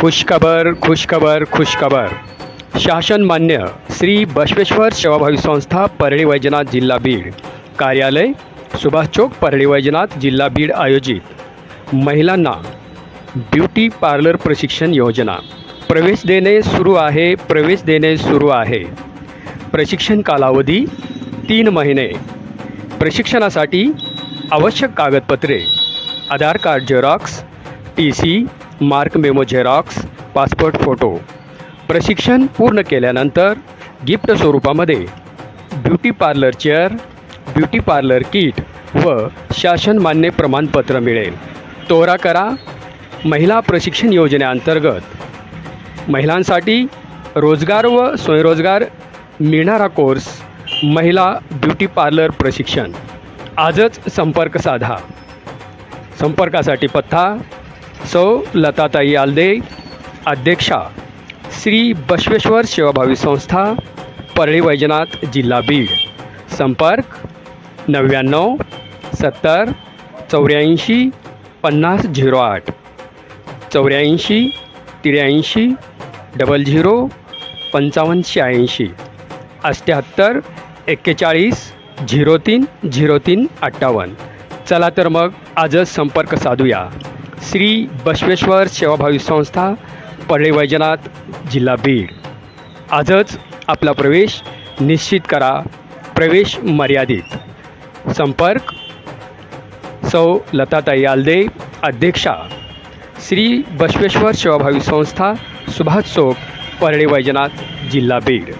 खुशखबर खुशखबर खुशखबर. शासन मान्य श्री बसवेश्वर सेवाभावी संस्था परळी वैजनाथ जिल्हा बीड. कार्यालय सुभाष चौक परळी वैजनाथ जिल्हा बीड आयोजित. महिलांना ब्युटी पार्लर प्रशिक्षण योजना. प्रवेश देणे सुरू आहे प्रवेश देणे सुरू आहे. प्रशिक्षण कालावधी तीन महिने. प्रशिक्षणासाठी आवश्यक कागदपत्रे Aadhaar card xerox T C mark memo xerox passport photo. प्रशिक्षण पूर्ण केल्यानंतर गिफ्ट स्वरूपामध्ये beauty parlour chair beauty parlour kit व शासन मान्य प्रमाणपत्र मिळेल. तोरा करा. महिला प्रशिक्षण योजनेअंतर्गत महिलांसाठी रोजगार व स्वयंरोजगार मिळणारा कोर्स महिला ब्युटी पार्लर प्रशिक्षण. आजच संपर्क साधा. संपर्कासाठी पत्ता सौ लताताई आलदे अध्यक्षा श्री बसवेश्वर सेवाभावी संस्था परळी वैजनाथ जिल्हा बीड. संपर्क नव्याण्णव सत्तर चौऱ्याऐंशी पन्नास झिरो आठ. चौऱ्याऐंशी त्र्याऐंशी डबल झिरो पंचावन्न शहाऐंशी. अष्ट्याहत्तर एक्केचाळीस झिरो तीन झिरो तीन अठ्ठावन्न. चला तर मग आजच संपर्क साधूया. श्री बसवेश्वर सेवाभावी संस्था परळे वैजनाथ जिल्हा बीड. आजच आपला प्रवेश निश्चित करा प्रवेश मर्यादित. संपर्क सौ लताताई आलदे अध्यक्षा. श्री बसवेश्वर सेवाभावी संस्था सुभाष चौक परळे वैजनाथ जिल्हा बीड.